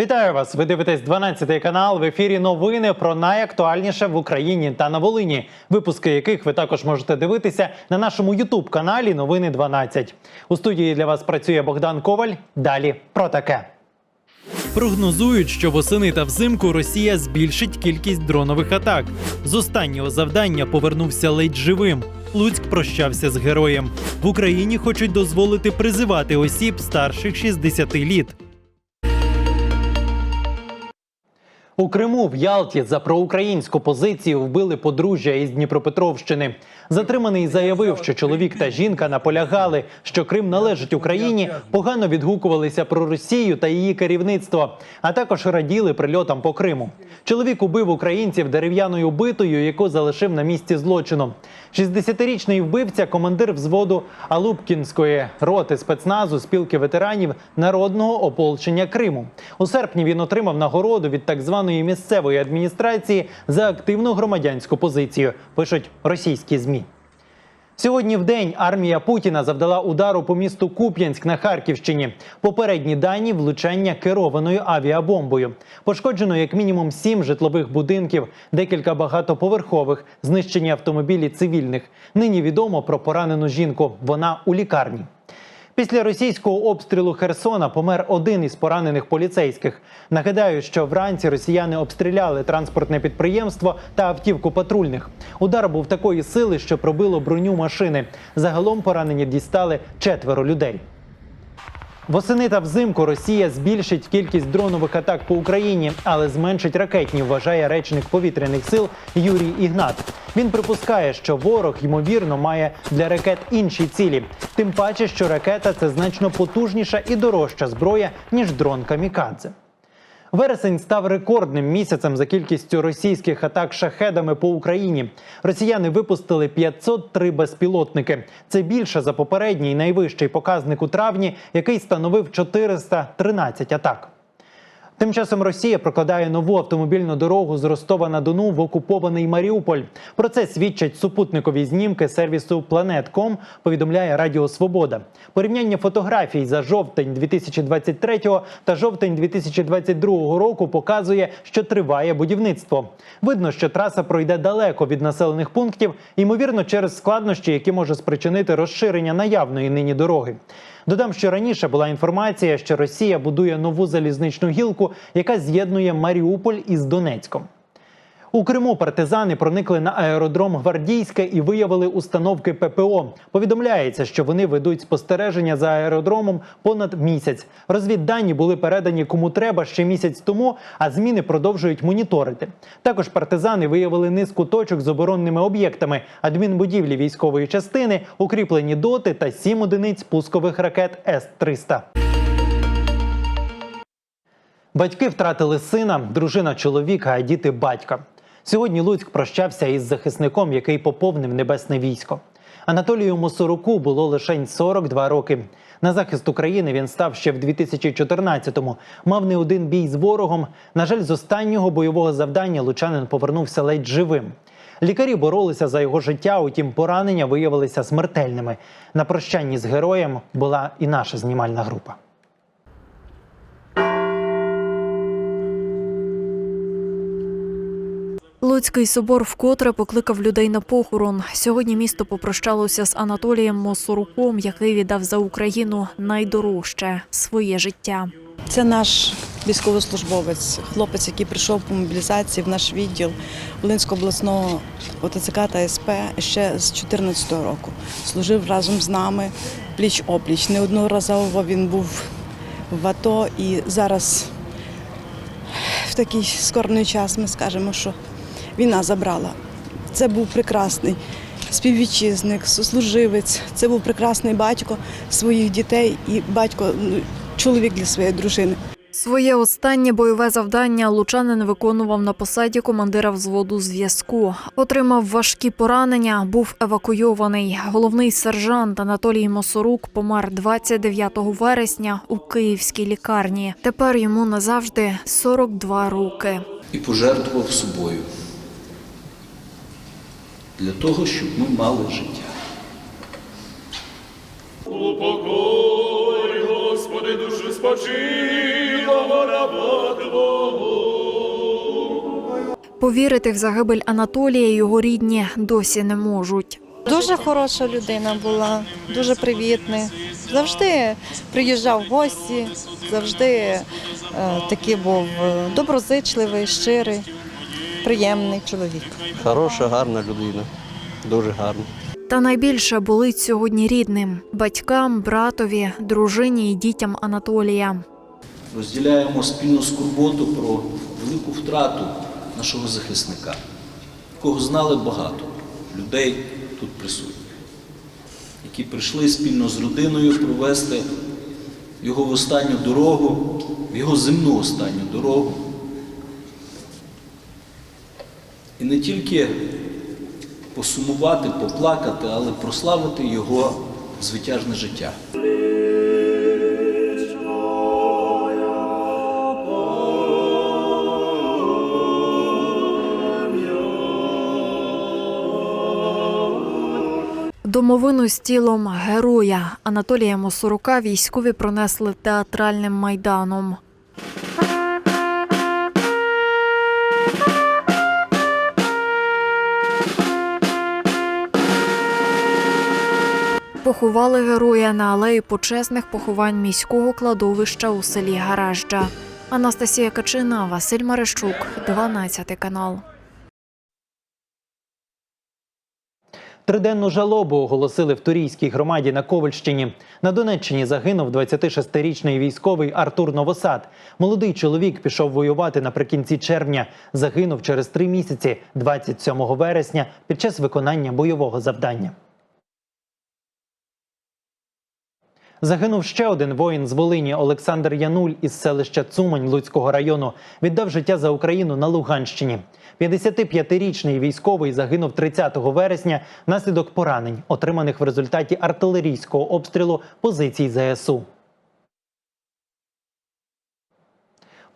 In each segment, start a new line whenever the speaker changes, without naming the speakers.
Вітаю вас! Ви дивитесь 12 канал. В ефірі новини про найактуальніше в Україні та на Волині. Випуски яких ви також можете дивитися на нашому Ютуб каналі Новини 12. У студії для вас працює Богдан Коваль. Далі про таке. Прогнозують, що восени та взимку Росія збільшить кількість дронових атак. З останнього завдання повернувся ледь живим. Луцьк прощався з героєм. В Україні хочуть дозволити призивати осіб старших 60 літ. У Криму в Ялті за проукраїнську позицію вбили подружжя із Дніпропетровщини. Затриманий заявив, що чоловік та жінка наполягали, що Крим належить Україні, погано відгукувалися про Росію та її керівництво, а також раділи прильотам по Криму. Чоловік убив українців дерев'яною битою, яку залишив на місці злочину. 60-річний вбивця, командир взводу Алубкінської роти спецназу спілки ветеранів народного ополчення Криму. У серпні він отримав нагороду від так званої місцевої адміністрації за активну громадянську позицію. Пишуть російські змі. Сьогодні в день армія Путіна завдала удару по місту Куп'янськ на Харківщині. Попередні дані влучання керованою авіабомбою. Пошкоджено як мінімум сім житлових будинків, декілька багатоповерхових, знищені автомобілі цивільних. Нині відомо про поранену жінку. Вона у лікарні. Після російського обстрілу Херсона помер один із поранених поліцейських. Нагадаю, що вранці росіяни обстріляли транспортне підприємство та автівку патрульних. Удар був такої сили, що пробило броню машини. Загалом поранені дістали четверо людей. Восени та взимку Росія збільшить кількість дронових атак по Україні, але зменшить ракетні, вважає речник повітряних сил Юрій Ігнат. Він припускає, що ворог ймовірно має для ракет інші цілі. Тим паче, що ракета це значно потужніша і дорожча зброя ніж дрон камікадзе. Вересень став рекордним місяцем за кількістю російських атак шахедами по Україні. Росіяни випустили 503 безпілотники. Це більше за попередній найвищий показник у травні, який становив 413 атак. Тим часом Росія прокладає нову автомобільну дорогу з Ростова на Дону в окупований Маріуполь. Про це свідчать супутникові знімки сервісу Planet.com, повідомляє Радіо Свобода. Порівняння фотографій за жовтень 2023 та жовтень 2022 року показує, що триває будівництво. Видно, що траса пройде далеко від населених пунктів, ймовірно, через складнощі, які може спричинити розширення наявної нині дороги. Додам, що раніше була інформація, що Росія будує нову залізничну гілку, яка з'єднує Маріуполь із Донецьком. У Криму партизани проникли на аеродром Гвардійське і виявили установки ППО. Повідомляється, що вони ведуть спостереження за аеродромом понад місяць. Розвіддані були передані кому треба ще місяць тому, а зміни продовжують моніторити. Також партизани виявили низку точок з оборонними об'єктами, адмінбудівлі військової частини, укріплені доти та сім одиниць пускових ракет С-300. Батьки втратили сина, дружина чоловіка, а діти батька. Сьогодні Луцьк прощався із захисником, який поповнив небесне військо. Анатолію Мосоруку було лише 42 роки. На захист України він став ще в 2014-му. Мав не один бій з ворогом. На жаль, з останнього бойового завдання лучанин повернувся ледь живим. Лікарі боролися за його життя, утім поранення виявилися смертельними. На прощанні з героєм була і наша знімальна група.
Луцький собор вкотре покликав людей на похорон. Сьогодні місто попрощалося з Анатолієм Мосоруком, який віддав за Україну найдорожче своє життя.
Це наш військовослужбовець, хлопець, який прийшов по мобілізації в наш відділ Волинського обласного ОТЦК та СП ще з 2014 року. Служив разом з нами пліч опліч. Неодноразово він був в АТО і зараз в такий скорний час ми скажемо, що війна забрала. Це був прекрасний співвітчизник, сослуживець. Це був прекрасний батько своїх дітей і батько, ну, чоловік для своєї дружини.
Своє останнє бойове завдання лучанин виконував на посаді командира взводу зв'язку. Отримав важкі поранення, був евакуйований. Головний сержант Анатолій Мосорук помер 29 вересня у київській лікарні. Тепер йому назавжди 42 роки.
і пожертвував собою для того, щоб ми мали життя.
Упокой, Господи, душу спочилого раба Твого.
Повірити в загибель Анатолія його рідні досі не можуть.
Дуже хороша людина була, дуже привітний. Завжди приїжджав в гості, завжди е, такий був е, доброзичливий, щирий, приємний чоловік.
Хороша, гарна людина. Дуже гарна.
Та найбільше болить сьогодні рідним батькам, братові, дружині і дітям Анатолія.
Розділяємо спільну скорботу про велику втрату нашого захисника, якого знали багато людей тут присутніх, які прийшли спільно з родиною провести його в останню дорогу, в його земну останню дорогу. І не тільки посумувати, поплакати, але прославити його звитяжне життя.
Домовину з тілом героя Анатолія Мосорука військові пронесли театральним майданом. Поховали героя на алеї почесних поховань міського кладовища у селі Гаражджа. Анастасія Качина, Василь Марищук, 12 канал.
Триденну жалобу оголосили в Турійській громаді на Ковальщині. На Донеччині загинув 26-річний військовий Артур Новосад. Молодий чоловік пішов воювати наприкінці червня. Загинув через три місяці, 27 вересня, під час виконання бойового завдання. Загинув ще один воїн з Волині Олександр Януль із селища Цумань Луцького району. Віддав життя за Україну на Луганщині. 55-річний військовий загинув 30 вересня внаслідок поранень, отриманих в результаті артилерійського обстрілу позицій ЗСУ.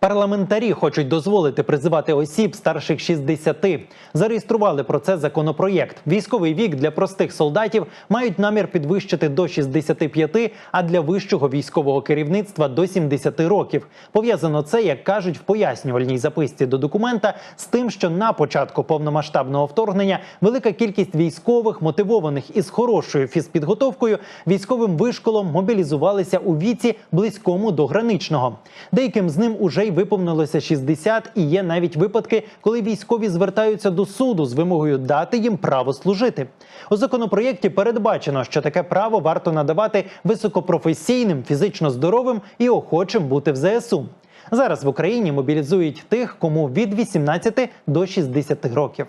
Парламентарі хочуть дозволити призивати осіб старших 60. Зареєстрували про це законопроєкт. Військовий вік для простих солдатів мають намір підвищити до 65, а для вищого військового керівництва до 70 років. Пов'язано це, як кажуть в пояснювальній записці до документа, з тим, що на початку повномасштабного вторгнення велика кількість військових, мотивованих із хорошою фізпідготовкою, військовим вишколом мобілізувалися у віці близькому до граничного. Деяким з ним уже й виповнилося 60, і є навіть випадки, коли військові звертаються до суду з вимогою дати їм право служити. У законопроєкті передбачено, що таке право варто надавати високопрофесійним, фізично здоровим і охочим бути в ЗСУ. Зараз в Україні мобілізують тих, кому від 18 до 60 років.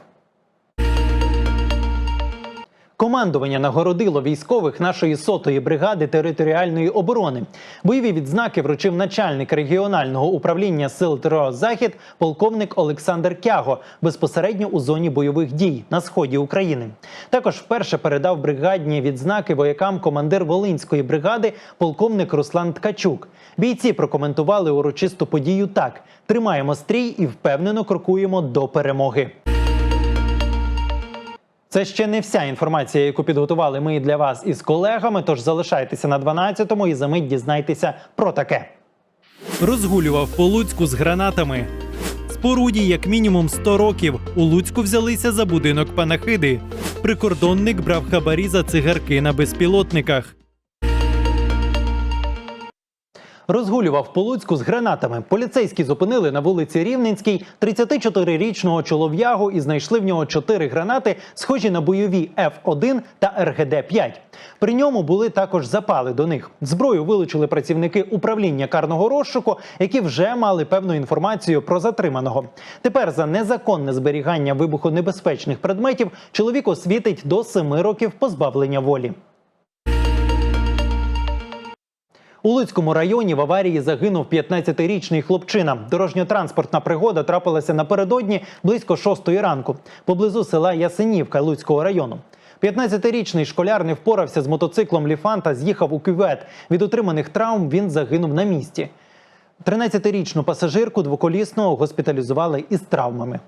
Командування нагородило військових нашої сотої бригади територіальної оборони. Бойові відзнаки вручив начальник регіонального управління сил ТРО Захід полковник Олександр Кяго безпосередньо у зоні бойових дій на сході України. Також вперше передав бригадні відзнаки воякам командир Волинської бригади полковник Руслан Ткачук. Бійці прокоментували урочисту подію так: тримаємо стрій і впевнено крокуємо до перемоги. Це ще не вся інформація, яку підготували ми для вас із колегами. Тож залишайтеся на 12-му і за мить дізнайтеся про таке. Розгулював по Луцьку з гранатами. Споруді як мінімум 100 років. У Луцьку взялися за будинок панахиди. Прикордонник брав хабарі за цигарки на безпілотниках. Розгулював по Луцьку з гранатами. Поліцейські зупинили на вулиці Рівненській 34-річного чолов'ягу і знайшли в нього чотири гранати, схожі на бойові Ф1 та РГД-5. При ньому були також запали до них. Зброю вилучили працівники управління карного розшуку, які вже мали певну інформацію про затриманого. Тепер за незаконне зберігання вибухонебезпечних предметів чоловік освітить до 7 років позбавлення волі. У Луцькому районі в аварії загинув 15-річний хлопчина. Дорожньо-транспортна пригода трапилася напередодні близько 6 ранку поблизу села Ясенівка Луцького району. 15-річний школяр не впорався з мотоциклом Ліфан та з'їхав у кювет. Від отриманих травм він загинув на місці. 13-річну пасажирку двоколісного госпіталізували із травмами.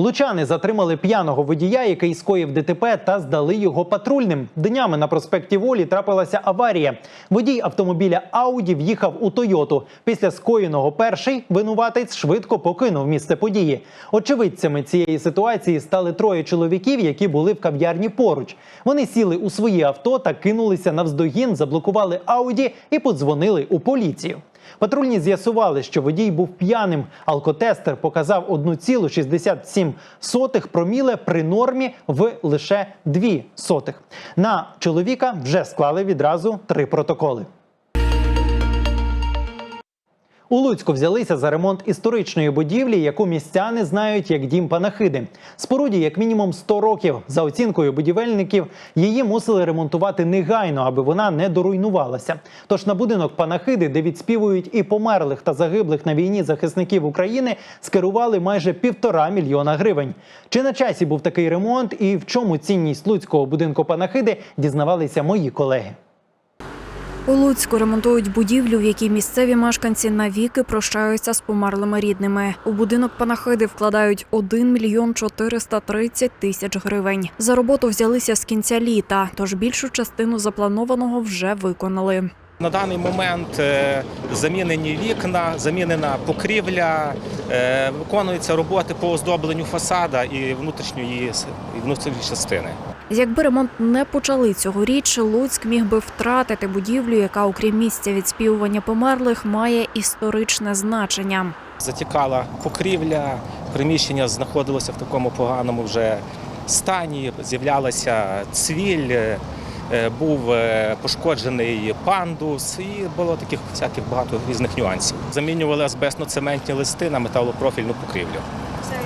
Лучани затримали п'яного водія, який скоїв ДТП та здали його патрульним. Днями на проспекті Волі трапилася аварія. Водій автомобіля Ауді в'їхав у Тойоту. Після скоєного перший винуватець швидко покинув місце події. Очевидцями цієї ситуації стали троє чоловіків, які були в кав'ярні поруч. Вони сіли у свої авто та кинулися навздогін, заблокували Ауді і подзвонили у поліцію. Патрульні з'ясували, що водій був п'яним. Алкотестер показав 1,67 проміле при нормі в лише 2 сотих. На чоловіка вже склали відразу три протоколи. У Луцьку взялися за ремонт історичної будівлі, яку містяни знають як дім панахиди. Споруді як мінімум 100 років. За оцінкою будівельників, її мусили ремонтувати негайно, аби вона не доруйнувалася. Тож на будинок панахиди, де відспівують і померлих та загиблих на війні захисників України, скерували майже півтора мільйона гривень. Чи на часі був такий ремонт і в чому цінність луцького будинку панахиди, дізнавалися мої колеги.
У Луцьку ремонтують будівлю, в якій місцеві мешканці навіки прощаються з померлими рідними. У будинок панахиди вкладають 1 мільйон 430 тисяч гривень. За роботу взялися з кінця літа, тож більшу частину запланованого вже виконали.
На даний момент е, замінені вікна, замінена покрівля, е, виконуються роботи по оздобленню фасада і внутрішньої і внутрішньої частини.
Якби ремонт не почали цьогоріч, Луцьк міг би втратити будівлю, яка, окрім місця відспівування померлих, має історичне значення.
Затікала покрівля, приміщення знаходилося в такому поганому вже стані. З'являлася цвіль, е, був е, пошкоджений пандус, і було таких всяких багато різних нюансів. Замінювали азбестно-цементні листи на металопрофільну покрівлю. Це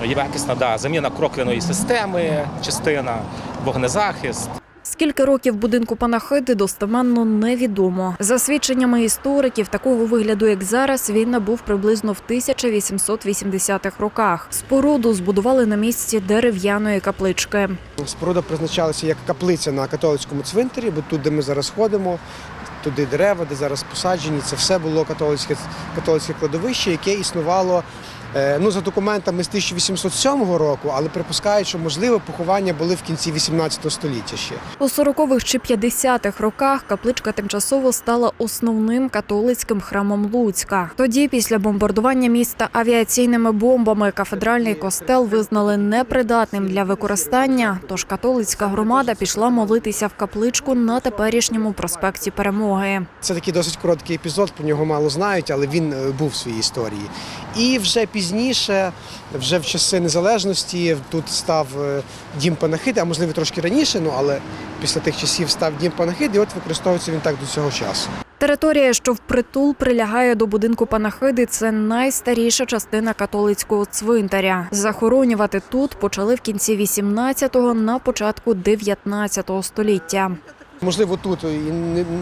якісна? Якісна, да. Заміна крокляної системи, частина, вогнезахист.
Скільки років будинку панахиди достеменно невідомо. За свідченнями істориків, такого вигляду, як зараз, він набув приблизно в 1880-х роках. Споруду збудували на місці дерев'яної каплички.
Споруда призначалася як каплиця на католицькому цвинтарі, бо тут, де ми зараз ходимо, туди дерева, де зараз посаджені, це все було католицьке, католицьке кладовище, яке існувало ну, за документами з 1807 року, але припускають, що можливо поховання були в кінці 18 століття ще.
У 40-х чи 50-х роках капличка тимчасово стала основним католицьким храмом Луцька. Тоді, після бомбардування міста авіаційними бомбами, кафедральний костел визнали непридатним для використання. Тож католицька громада пішла молитися в капличку на теперішньому проспекті Перемоги.
Це такий досить короткий епізод, про нього мало знають, але він е, був в своїй історії. І вже пізніше, вже в часи незалежності, тут став е, дім панахиди, а можливо трошки раніше, ну але після тих часів став дім панахиди, і от використовується він так до цього часу.
Територія, що впритул прилягає до будинку панахиди, це найстаріша частина католицького цвинтаря. Захоронювати тут почали в кінці 18-го, на початку 19-го століття.
Можливо, тут і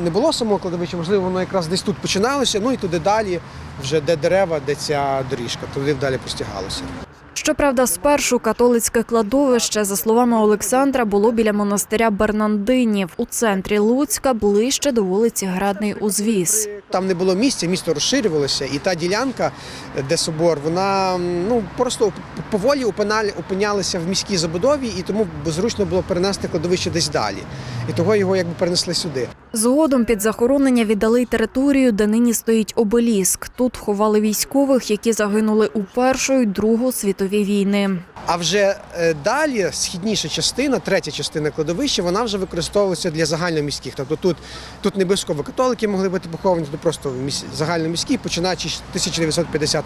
не- було самого кладовища, можливо, воно якраз десь тут починалося, ну і туди далі, вже де дерева, де ця доріжка, туди далі простягалося.
Щоправда, спершу католицьке кладовище, за словами Олександра, було біля монастиря Бернандинів у центрі Луцька, ближче до вулиці Градний узвіз.
Там не було місця, місто розширювалося, і та ділянка, де собор, вона ну просто поволі опинялася в міській забудові, і тому зручно було перенести кладовище десь далі. І того його якби перенесли сюди.
Згодом під захоронення віддали територію, де нині стоїть обеліск. Тут ховали військових, які загинули у Першу й Другу світові війни.
А вже е, далі східніша частина, третя частина кладовища, вона вже використовується для загальноміських. Тобто тут, тут не обов'язково католики могли бути поховані, тут просто міс- загальноміські, починаючи з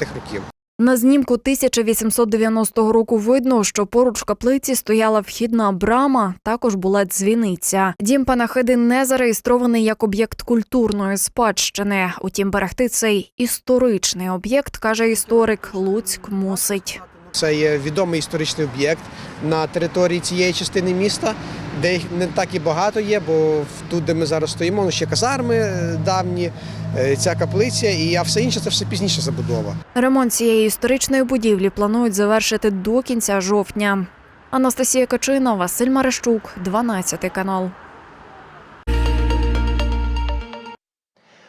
1950-х років.
На знімку 1890 року видно, що поруч каплиці стояла вхідна брама, також була дзвіниця. Дім панахиди не зареєстрований як об'єкт культурної спадщини. Утім, берегти цей історичний об'єкт, каже історик, Луцьк мусить.
Це є відомий історичний об'єкт на території цієї частини міста, де їх не так і багато є, бо тут, де ми зараз стоїмо, ну, ще казарми е, давні, е, ця каплиця, і а все інше це все пізніше забудова.
Ремонт цієї історичної будівлі планують завершити до кінця жовтня. Анастасія Качина, Василь Марещук, 12 канал.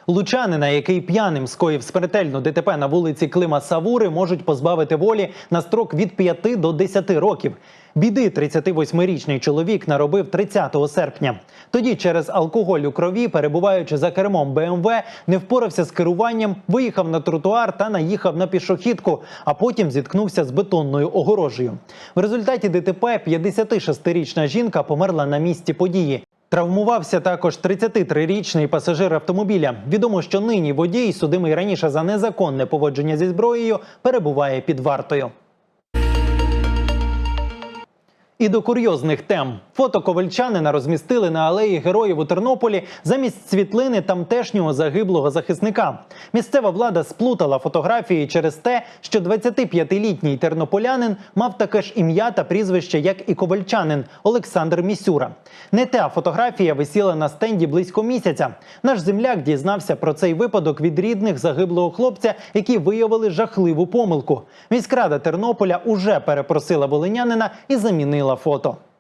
Лучанина, який п'яним скоїв смертельну ДТП на вулиці Клима Савури, можуть позбавити волі на строк від 5 до 10 років. Біди 38-річний чоловік наробив 30 серпня. Тоді через алкоголь у крові, перебуваючи за кермом БМВ, не впорався з керуванням, виїхав на тротуар та наїхав на пішохідку, а потім зіткнувся з бетонною огорожею. В результаті ДТП 56-річна жінка померла на місці події. Травмувався також 33-річний пасажир автомобіля. Відомо, що нині водій, судимий раніше за незаконне поводження зі зброєю, перебуває під вартою. І до курйозних тем фото ковальчанина розмістили на алеї героїв у Тернополі замість світлини тамтешнього загиблого захисника. Місцева влада сплутала фотографії через те, що 25-літній тернополянин мав таке ж ім'я та прізвище, як і ковальчанин Олександр Місюра. Не та фотографія висіла на стенді близько місяця. Наш земляк дізнався про цей випадок від рідних загиблого хлопця, які виявили жахливу помилку. Міськрада Тернополя уже перепросила волинянина і замінила фото.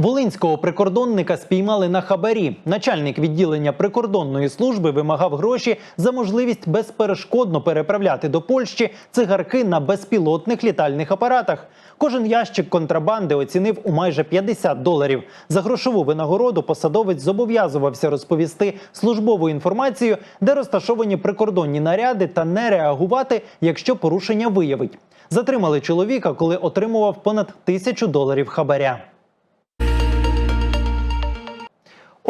Волинського прикордонника спіймали на хабарі. Начальник відділення прикордонної служби вимагав гроші за можливість безперешкодно переправляти до Польщі цигарки на безпілотних літальних апаратах. Кожен ящик контрабанди оцінив у майже 50 доларів. За грошову винагороду посадовець зобов'язувався розповісти службову інформацію, де розташовані прикордонні наряди, та не реагувати, якщо порушення виявить. Затримали чоловіка, коли отримував понад тисячу доларів хабаря.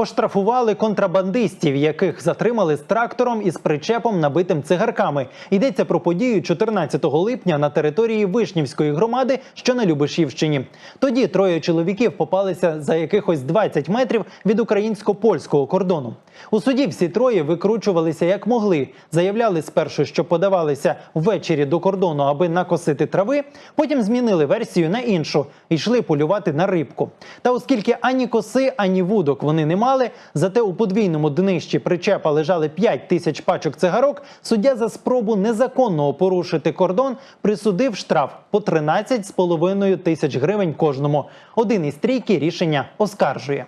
Оштрафували контрабандистів, яких затримали з трактором із причепом, набитим цигарками. Йдеться про подію 14 липня на території Вишнівської громади, що на Любешівщині. Тоді троє чоловіків попалися за якихось 20 метрів від українсько-польського кордону. У суді всі троє викручувалися як могли. Заявляли спершу, що подавалися ввечері до кордону, аби накосити трави. Потім змінили версію на іншу і йшли полювати на рибку. Та оскільки ані коси, ані вудок вони не мали, зате у подвійному днищі причепа лежали 5 тисяч пачок цигарок. Суддя за спробу незаконного порушити кордон присудив штраф по 13,5 тисяч гривень кожному. Один із трійки рішення оскаржує.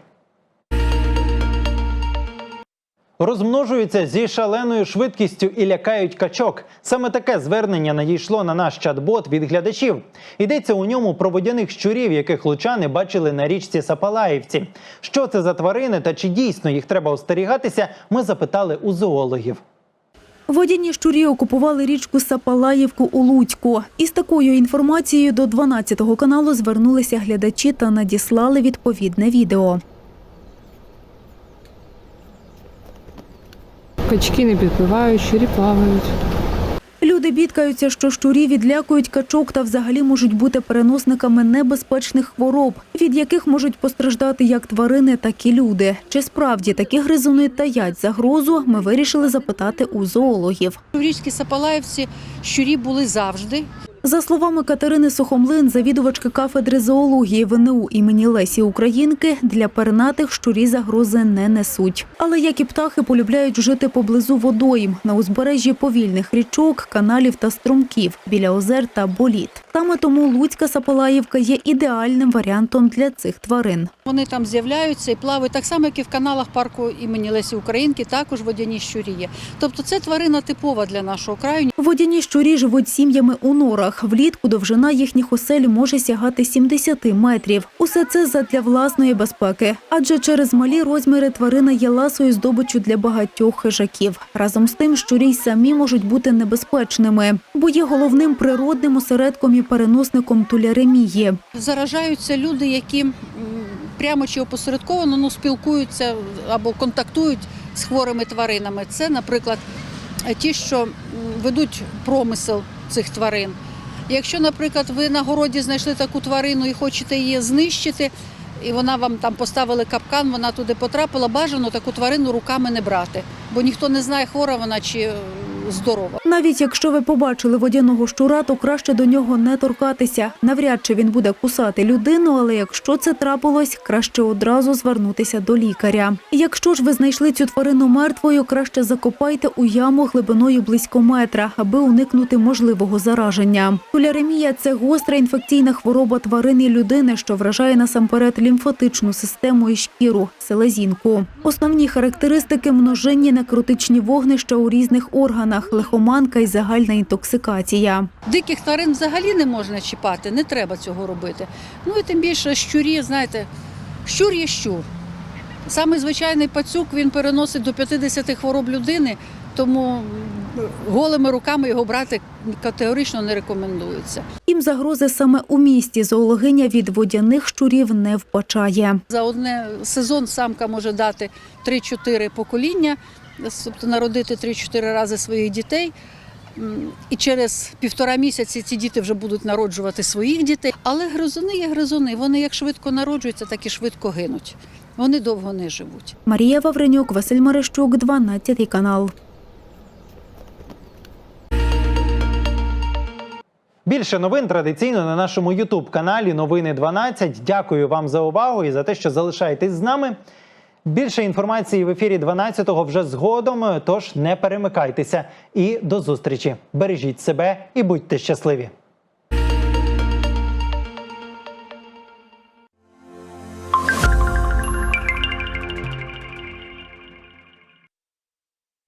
Розмножуються зі шаленою швидкістю і лякають качок. Саме таке звернення надійшло на наш чат-бот від глядачів. Йдеться у ньому про водяних щурів, яких лучани бачили на річці Сапалаївці. Що це за тварини та чи дійсно їх треба остерігатися? Ми запитали у зоологів.
Водяні щурі окупували річку Сапалаївку у Луцьку. Із такою інформацією до 12-го каналу звернулися глядачі та надіслали відповідне відео.
Качки не підпливають, щурі плавають.
Люди бідкаються, що щурі відлякують качок та взагалі можуть бути переносниками небезпечних хвороб, від яких можуть постраждати як тварини, так і люди. Чи справді такі гризуни таять загрозу? Ми вирішили запитати у зоологів.
У річці Сапалаївці щурі були завжди.
За словами Катерини Сухомлин, завідувачки кафедри зоології ВНУ імені Лесі Українки, для пернатих щурі загрози не несуть. Але як і птахи полюбляють жити поблизу водойм на узбережжі повільних річок, каналів та струмків біля озер та боліт. Саме тому Луцька Сапалаївка є ідеальним варіантом для цих тварин.
Вони там з'являються і плавають так само, як і в каналах парку імені Лесі Українки, також водяні щурі є. Тобто це тварина типова для нашого краю.
Водяні щурі живуть сім'ями у норах. Влітку довжина їхніх осель може сягати 70 метрів. Усе це задля власної безпеки. Адже через малі розміри тварина є ласою здобичу для багатьох хижаків. Разом з тим, щурі й самі можуть бути небезпечними, бо є головним природним осередком і переносником туляремії.
Заражаються люди, які прямо чи опосередковано ну, спілкуються або контактують з хворими тваринами. Це, наприклад, ті, що ведуть промисел цих тварин. Якщо, наприклад, ви на городі знайшли таку тварину і хочете її знищити, і вона вам там поставили капкан, вона туди потрапила, бажано таку тварину руками не брати, бо ніхто не знає, хвора вона чи е, здорова.
Навіть якщо ви побачили водяного щура, то краще до нього не торкатися. Навряд чи він буде кусати людину, але якщо це трапилось, краще одразу звернутися до лікаря. Якщо ж ви знайшли цю тварину мертвою, краще закопайте у яму глибиною близько метра, аби уникнути можливого зараження. Туляремія це гостра інфекційна хвороба тварин і людини, що вражає насамперед лімфатичну систему і шкіру селезінку. Основні характеристики множинні некротичні вогнища у різних органах, лихоманка і загальна інтоксикація.
Диких тварин взагалі не можна чіпати, не треба цього робити. Ну і тим більше щурі, знаєте, щур є щур. Саме звичайний пацюк він переносить до 50 хвороб людини, тому голими руками його брати категорично не рекомендується.
Їм загрози саме у місті зоологиня від водяних щурів не вбачає.
За одне сезон самка може дати 3-4 покоління, тобто народити 3-4 рази своїх дітей. І через півтора місяці ці діти вже будуть народжувати своїх дітей. Але гризуни є гризуни. Вони як швидко народжуються, так і швидко гинуть. Вони довго не живуть.
Марія Вавренюк, Василь Марищук, 12 канал.
Більше новин традиційно на нашому Ютуб каналі Новини 12. Дякую вам за увагу і за те, що залишаєтесь з нами. Більше інформації в ефірі 12-го вже згодом. Тож не перемикайтеся. І до зустрічі. Бережіть себе і будьте щасливі.